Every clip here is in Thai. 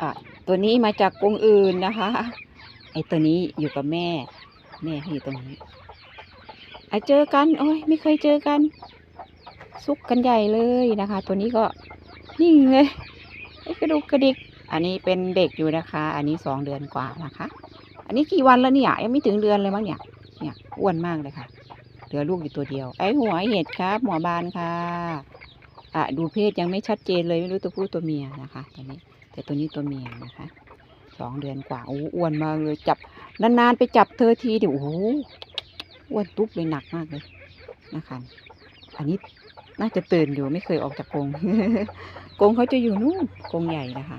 อะตัวนี้มาจากกรงอื่นนะคะ ไอตัวนี้อยู่กับแม่ แม่เขาอยู่ตรงนี้ไอเจอกัน โอ้ยไม่เคยเจอกัน ซุกกันใหญ่เลยนะคะ ตัวนี้ก็นิ่งเลยไอ้กระดูกกระดิก อันนี้เป็นเด็กอยู่นะคะ อันนี้สองเดือนกว่านะคะ อันนี้กี่วันแล้วเนี่ยยังไม่ถึงเดือนเลยมั้งเนี่ย เนี่ยอ้วนมากเลยค่ะ เหลือลูกอยู่ตัวเดียว ไอ้หัวเห็ดครับหมอบานค่ะ อะดูเพศยังไม่ชัดเจนเลยไม่รู้ตัวผู้ตัวเมียนะคะตัวนี้ แต่ตัวนี้ตัวเมียนะคะสองเดือนกว่าโอ้อ้วนมากเลยจับนานๆไปจับเธอทีเดี๋ยวโอ้อ้วนตุ๊บเลยหนักมากเลยนะคะอันนี้น่าจะตื่นอยู่ไม่เคยออกจากกรงกรงเขาจะอยู่นู่นกรงใหญ่นะคะ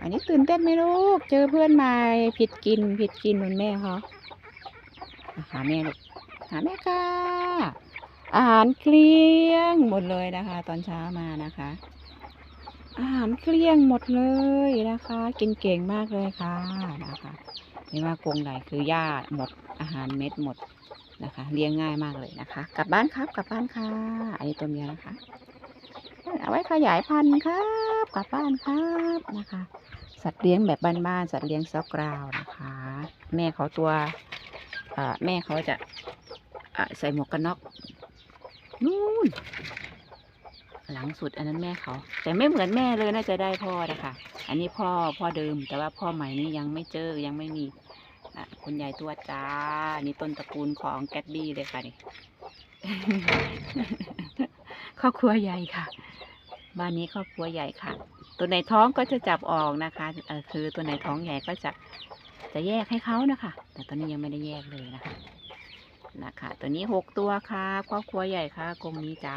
อันนี้ตื่นเต้นไหมลูก เจอเพื่อนใหม่ผิดกินผิดกินเหมือนแม่เขาอะหาแม่ลูกหาแม่ค่ะ อาหารเกลี้ยงหมดเลยนะคะ ตอนเช้ามานะคะ อาหารเกลี้ยงหมดเลยนะคะ กินเก่งมากเลยค่ะนะคะไม่ว่ากรงไหนคือหญ้าหมดอาหารเม็ดหมดนะคะ เลี้ยงง่ายมากเลยนะคะ กลับบ้านครับกลับบ้านค่ะอันนี้ตัวเมียนะคะเอาไว้ขยายพันธุ์ครับ กลับบ้านครับนะคะ สัตว์เลี้ยงแบบบ้านๆสัตว์เลี้ยงซอกกราวนะคะ แม่เขาตัวแม่เขาจะใส่หมวกกันน็อก นู่นหลังสุดอันนั้นแม่เขา แต่ไม่เหมือนแม่เลยน่าจะได้พ่อนะคะอันนี้พ่อพ่อเดิม แต่ว่าพ่อใหม่นี่ยังไม่เจอยังไม่มีคุณยายตัวจ้า นี่ต้นตระกูลของแกตบี้เลยค่ะนี่ครอบครัวใหญ่ค่ะ บ้านนี้ครอบครัวใหญ่ค่ะ ตัวไหนท้องก็จะจับออกนะคะคือตัวไหนท้องใหญ่ก็จะจะแยกให้เขานะคะ แต่ตอนนี้ยังไม่ได้แยกเลยนะคะ นะคะ ตัวนี้หกตัวค่ะครอบครัวใหญ่ค่ะกรงนี้จ้า